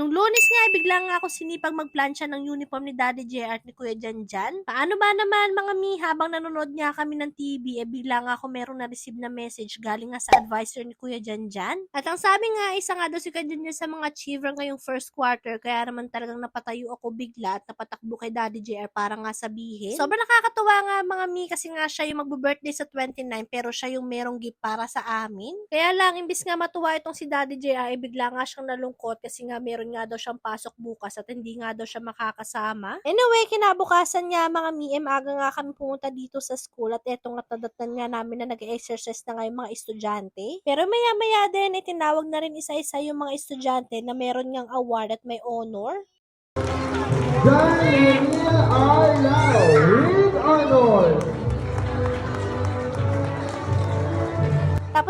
Nung lunes nga, eh, bigla nga ako sinipag magplansya ng uniform ni Daddy JR at ni Kuya Janjan. Paano ba naman mga mi, habang nanonood nga kami ng TV, eh bigla nga ako merong na-receive na message galing nga sa advisor ni Kuya Janjan. At ang sabi nga, isa nga daw si Kuya Janjan sa mga achiever ngayong first quarter, kaya naman talagang napatayo ako bigla at napatakbo kay Daddy JR para nga sabihin. Sobrang nakakatuwa nga mga mi kasi nga siya yung magbo-birthday sa 29 pero siya yung merong gift para sa amin. Kaya lang, imbis nga matuwa itong si Daddy JR, eh, bigla nga siyang nalungkot kasi nga meron nga daw siyang pasok bukas at hindi nga daw siya makakasama. Anyway, kinabukasan nga mga mi, eh, maaga nga kami pumunta dito sa school at eto nga tadatan nga namin na nag-exercise na nga yung mga estudyante. Pero maya-maya din, itinawag na rin isa-isa yung mga estudyante na meron ngang award at may honor. Daniel Arlao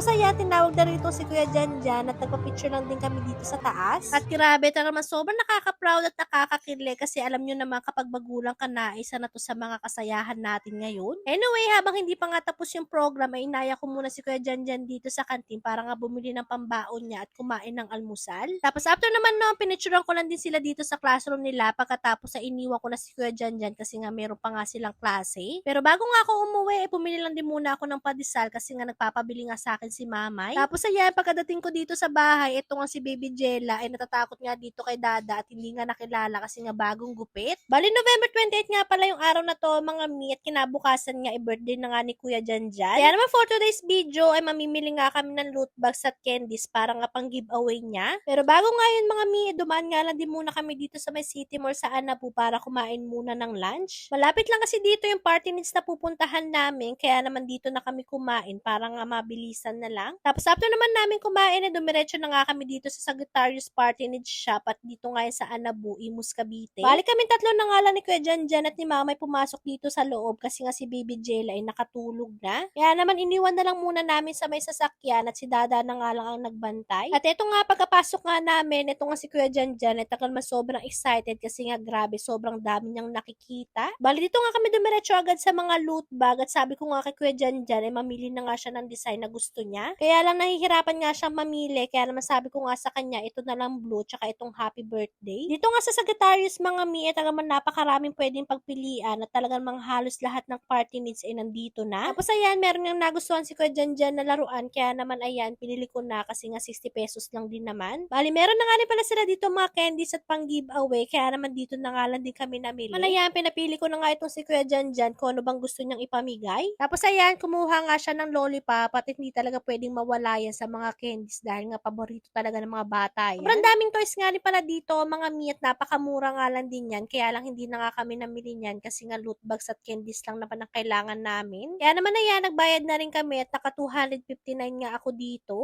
Tapos tinawag na rito si Kuya Janjan at nagpa-picture lang din kami dito sa taas. At grabe, talaga naman sobrang nakaka-proud at nakakakirle kasi alam nyo naman kapag magulang ka na, isa na to sa mga kasayahan natin ngayon. Anyway, habang hindi pa nga tapos yung program, ay inaya ko muna si Kuya Janjan dito sa kantin para nga bumili ng pambaon niya at kumain ng almusal. Tapos after naman no, pinicturean ko lang din sila dito sa classroom nila pagkatapos ay iniwan ko na si Kuya Janjan kasi nga meron pa nga silang klase. Pero bago nga ako umuwi, eh, pumili lang din muna ako ng padisal kasi nga nagpapabili nga sa akin si Mamay. Tapos ayan, pagkadating ko dito sa bahay, ito nga si Baby Jella ay natatakot nga dito kay Dada at hindi nga nakilala kasi nga bagong gupit. Bali November 28 nga pala yung araw na to mga mi at kinabukasan nga i-birthday na nga ni Kuya Janjan. Kaya naman for today's video ay mamimili nga kami ng loot bags at candies para nga pang giveaway niya. Pero bago nga yun mga mi, dumaan nga lang din muna kami dito sa may City Mall sa Anapu para kumain muna ng lunch. Malapit lang kasi dito yung party needs na pupuntahan namin kaya naman dito na kami kumain para nga mabilisan na lang. Tapos after naman namin kumain, eh, dumiretso na nga kami dito sa Sagittarius Party Needs Shop at dito nga yun sa Anabu, Imus, Cavite. Balik kami tatlo na nga lang ni Kuya Janjan at ni Mama pumasok dito sa loob kasi nga si Baby Jella ay nakatulog na. Kaya naman iniwan na lang muna namin sa may sasakyan at si Dada na nga lang ang nagbantay. At eto nga pagkapasok nga namin, eto nga si Kuya Janjan ay takal mas sobrang excited kasi nga grabe, sobrang dami niyang nakikita. Bali dito nga kami dumiretso agad sa mga loot bag at sabi ko nga kay Kuya Janjan ay mamili na nga siya ng design na gusto niya. Kaya lang nahihirapan nga siyang mamili. Kaya naman sabi ko nga sa kanya, ito na lang blue tsaka itong happy birthday. Dito nga sa Sagittarius mga mi, eh, talagang napakaraming pwedeng pagpilian at talagang mga halos lahat ng party needs ay nandito na. Tapos ayan, meron nang nagustuhan si Kuya Janjan na laruan. Kaya naman ayan, pinili ko na kasi nga 60 pesos lang din naman. Bali, meron na nga rin pala sila dito mga candies at pang giveaway. Kaya naman dito na nga lang din kami namili. Malayan, pinapili ko na nga itong si Kuya Janjan kung ano bang gusto niyang ipamigay. Tapos ayan, kumuha nga siya ng lollipop at hindi talaga pwedeng mawala yan sa mga candies dahil nga paborito talaga ng mga bata yan. Sobrang daming toys nga rin pala dito, mga mi at napakamura nga lang din yan. Kaya lang hindi na nga kami namili niyan kasi nga loot bags at candies lang naman ang kailangan namin. Kaya naman na yan, nagbayad na rin kami at naka 259 nga ako dito.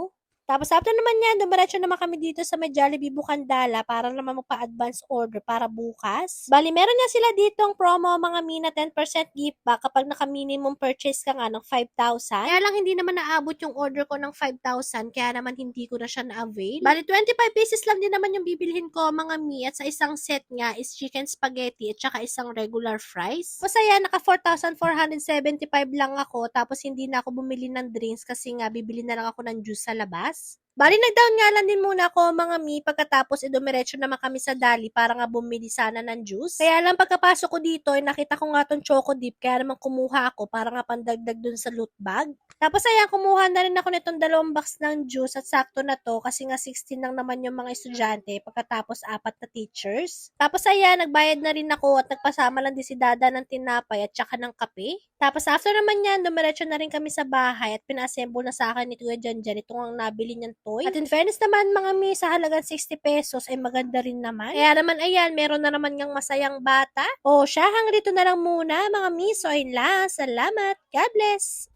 Tapos after naman yan, dumiretso naman kami dito sa may Jollibee Bukandala para naman magpa-advance order para bukas. Bali, meron nga sila ditong promo mga mina 10% gift back kapag naka-minimum purchase ka nga ng 5,000. Kaya lang hindi naman naabot yung order ko ng 5,000 kaya naman hindi ko na siya na-avail. Bali, 25 pieces lang din naman yung bibilhin ko mga mi at sa isang set nga is chicken spaghetti at saka isang regular fries. Tapos ayan, naka 4,475 lang ako tapos hindi na ako bumili ng drinks kasi nga bibili na lang ako ng juice sa labas. us Bali, nag-down nga lang din muna ako mga mi pagkatapos idumiretso naman kami sa Dali para nga bumili sana ng juice. Kaya lang pagkapasok ko dito, eh, nakita ko nga tong choco dip kaya naman kumuha ako para nga pandagdag dun sa loot bag. Tapos ayan, kumuha na rin ako nitong dalawang box ng juice at sakto na to kasi nga 16 lang naman yung mga estudyante pagkatapos apat na teachers. Tapos ayan, nagbayad na rin ako at nagpasama lang din si Dada ng tinapay at saka ng kape. Tapos after naman yan, dumiretso na rin kami sa bahay at pina-assemble na sa akin ni Kuya Janjan itong ang nabili niyang toy. At in fairness naman mga mi, sa halagang 60 pesos ay maganda rin naman. Kaya naman ayan, meron na naman ngang masayang bata. O siya, hanggang dito na lang muna mga mi. So ayun lang, salamat. God bless.